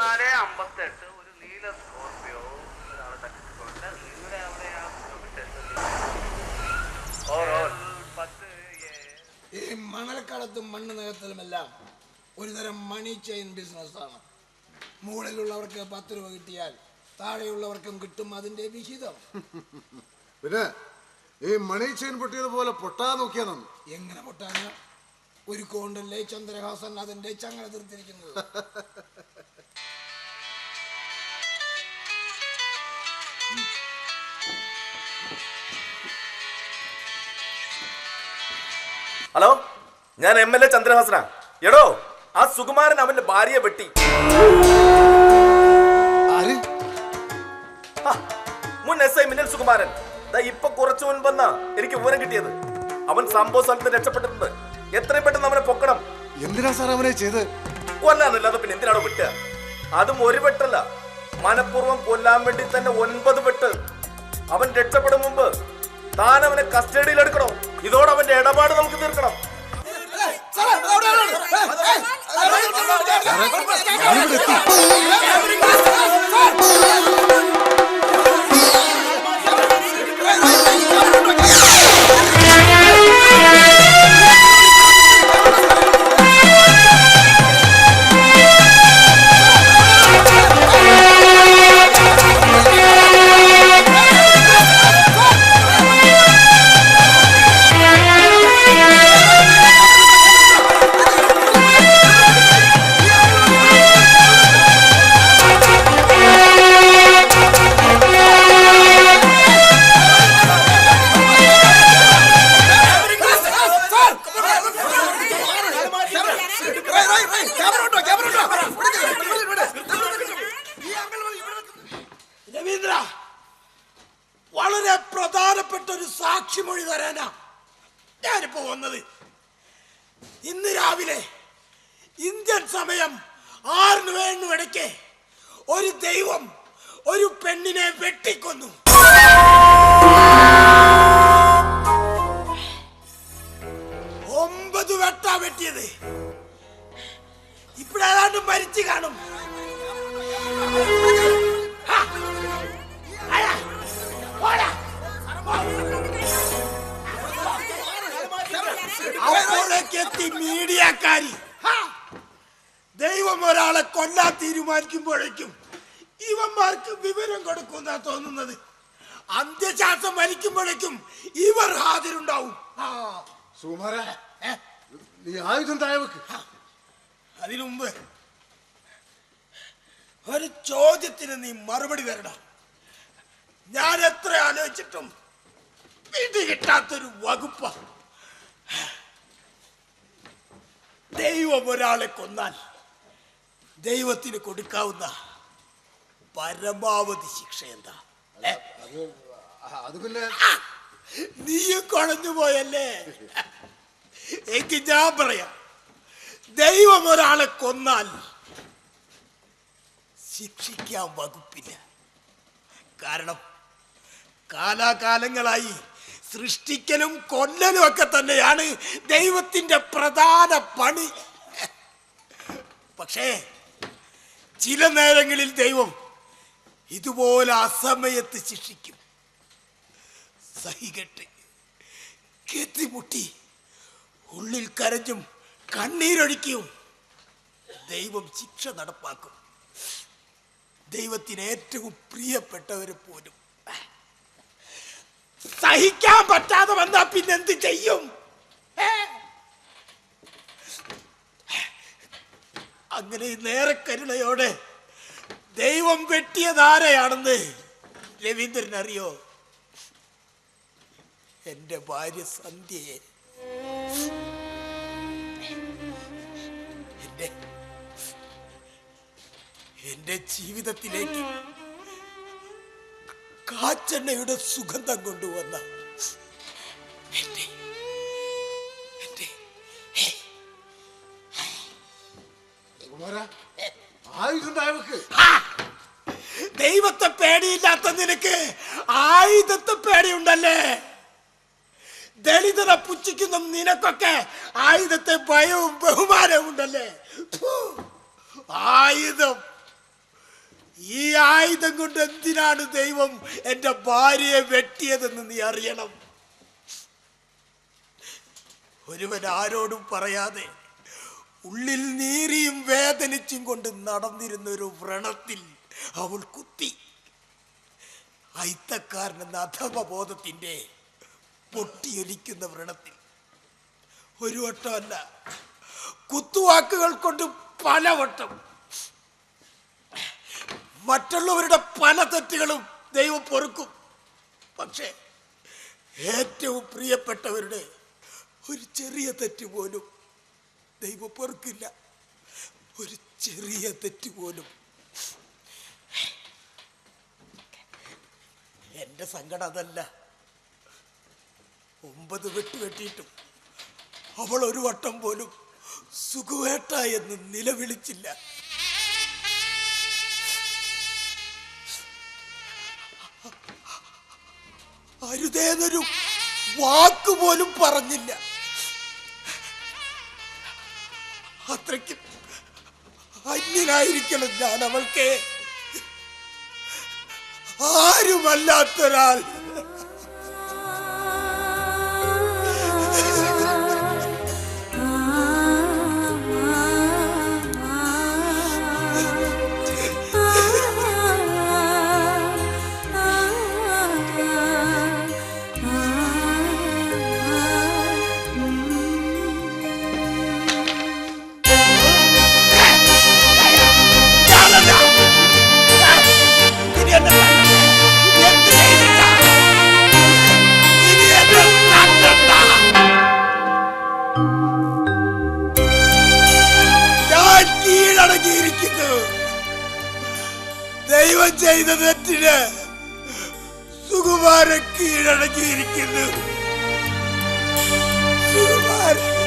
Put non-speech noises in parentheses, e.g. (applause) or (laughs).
ഇരുപത്തിനാല് അമ്പത്തെട്ട് ഒരു നീല സ്കോർപിയോ തട്ടിക്കൊണ്ട് നിങ്ങളുടെ ഓർ പത്ത് ഈ മണൽക്കടത്തും മണ്ണ് നികത്തലുമെല്ലാം ഒരുതരം മണി ചെയിൻ ബിസിനസ്സാണ് മുകളിലുള്ളവർക്ക് പത്ത് രൂപ കിട്ടിയാൽ താഴെയുള്ളവർക്കും കിട്ടും അതിന്റെ വിഹിതം. (laughs) പിന്നെ ഈ മണി ചെയിൻ പൊട്ടിയതുപോലെ പൊട്ടാ നോക്കിയാ നന്ന്. എങ്ങനെ പൊട്ടാന്? ഒരു കോണ്ടല്ലേ ചന്ദ്രഹാസൻ അതിന്റെ ചങ്ങല തീർത്തിരിക്കുന്നത്? (laughs) ഹലോ ഞാൻ എം എൽ എ ചന്ദ്രഹാസന. എടോ ആ സുകുമാരൻ അവന്റെ ഭാര്യയെ വെട്ടി. മുൻ എസ് ഐ മിന്നൽ സുകുമാരൻ. ഇപ്പൊ കുറച്ചു മുൻപെന്നാ എനിക്ക് വിവരം കിട്ടിയത്. അവൻ സംഭവ സ്ഥലത്ത് രക്ഷപ്പെട്ടിട്ടുണ്ട്. എത്രയും പെട്ടെന്ന് അവനെ പൊക്കണം. എന്തിനാ സാർ അവനെ ചെയ്ത് കൊല്ലാന്നല്ലാതെ പിന്നെ എന്തിനാണോ വിട്ടുക അതും ഒരു വെട്ടല്ല. മനഃപൂർവം കൊല്ലാൻ വേണ്ടി തന്നെ ഒൻപത് വെട്ട്. അവൻ രക്ഷപ്പെടും മുമ്പ് താൻ അവനെ കസ്റ്റഡിയിൽ എടുക്കണം? ഇടപാട് നമുക്ക് തീർക്കണം. രവീന്ദ്ര വളരെ പ്രധാനപ്പെട്ട ഒരു സാക്ഷിമൊഴി തരാനാ ഞാനിപ്പോ വന്നത്. ഇന്ന് രാവിലെ ഇന്ത്യൻ സമയം ആറിന് വേണു ഇടയ്ക്ക് ഒരു ദൈവം ഒരു പെണ്ണിനെ വെട്ടിക്കൊന്നു. ഒമ്പത് വെട്ടാ വെട്ടിയത്. ഇപ്പോഴേതാണ്ട് മരിച്ചു കാണും. ദൈവം ഒരാളെ കൊല്ലാൻ തീരുമാനിക്കുമ്പോഴേക്കും ഇവന്മാർക്ക് വിവരം കൊടുക്കുന്ന തോന്നുന്നത്. അന്ത്യശാസം വലിക്കുമ്പോഴേക്കും ഇവർ ഹാജരുണ്ടാവും. സുകുമാര നീ ആയുധം അതിനു മുമ്പ് ഒരു ചോദ്യത്തിന് നീ മറുപടി തരണം. ഞാൻ എത്ര ആലോചിച്ചിട്ടും ഇത് കിട്ടാത്തൊരു വകുപ്പ. ദൈവം ഒരാളെ കൊന്നാൽ ദൈവത്തിന് കൊടുക്കാവുന്ന പരമാവധി ശിക്ഷ എന്താ? അത് പിന്നെ നീയും കുഴഞ്ഞു പോയല്ലേ? എനിക്ക് ഞാൻ പറയാം ദൈവം ഒരാളെ കൊന്നാൽ ശിക്ഷിക്കാൻ വകുപ്പില്ല. കാരണം കാലാകാലങ്ങളായി സൃഷ്ടിക്കലും കൊല്ലലും ഒക്കെ തന്നെയാണ് ദൈവത്തിന്റെ പ്രധാന പണി. പക്ഷേ ചില നേരങ്ങളിൽ ദൈവം ഇതുപോലെ അസമയത്ത് ശിക്ഷിക്കും. സഹികെട്ട്. കെത്തിമുട്ടി ഉള്ളിൽ കരഞ്ഞും കണ്ണീരൊഴിക്കും ദൈവം ശിക്ഷ നടപ്പാക്കും. ദൈവത്തിന് ഏറ്റവും പ്രിയപ്പെട്ടവരെ പോലും. സഹിക്കാൻ പറ്റാതെ വന്നാൽ പിന്നെന്ത് ചെയ്യും? ഏ? അങ്ങനെ നേരെ കരുണയോടെ ദൈവം വെട്ടിയതാരെയാണെന്ന് രവീന്ദ്രൻ അറിയോ? എന്റെ ഭാര്യ സന്ധ്യയെ. എന്റെ എന്റെ ജീവിതത്തിലേക്ക് കാച്ചെണ്ണയുടെ സുഗന്ധം കൊണ്ടുവന്ന എന്റെ ദൈവത്തെ പേടിയില്ലാത്ത നിനക്ക് ആയുധത്തെ പേടിയുണ്ടല്ലേ? ദളിതരെ പുച്ഛിക്കുന്ന നിനക്കൊക്കെ ആയുധത്തെ ഭയവും ബഹുമാനവും ഉണ്ടല്ലേ? ആയുധം. ഈ ആയുധം കൊണ്ട് എന്തിനാണ് ദൈവം എന്റെ ഭാര്യയെ വെട്ടിയതെന്ന് നീ അറിയണം? ഒരുവൻ ആരോടും പറയാതെ ഉള്ളിൽ നീറിയും വേദനിച്ചും കൊണ്ട് നടന്നിരുന്ന ഒരു വ്രണത്തിൽ അവൾ കുത്തി. അയിത്തക്കാരനെന്ന അധമബോധത്തിന്റെ പൊട്ടിയൊലിക്കുന്ന വ്രണത്തിൽ. ഒരു വട്ടമല്ല കുത്തുവാക്കുകൾ കൊണ്ട് പലവട്ടം മറ്റുള്ളവരുടെ പല തെറ്റുകളും ദൈവം പൊറുക്കും. പക്ഷേ ഏറ്റവും പ്രിയപ്പെട്ടവരുടെ ഒരു ചെറിയ തെറ്റ് പോലും ദൈവം പൊറുക്കില്ല ഒരു ചെറിയ തെറ്റ് പോലും. എന്റെ സങ്കടം അതല്ല. ഒമ്പത് വെട്ട് വെട്ടിയിട്ടും അവൾ ഒരു വട്ടം പോലും സുഖവേട്ട എന്ന് നിലവിളിച്ചില്ല. അരുതേതൊരു വാക്കുപോലും പറഞ്ഞില്ല. അത്രയ്ക്കും അന്യനായിരിക്കണം ഞാൻ അവൾക്ക്. ആരുമല്ലാത്തൊരാൾ ചെയ്ത തെറ്റിന് സുകുമാരൻ കീഴടങ്ങിയിരിക്കുന്നു സുകുമാരൻ.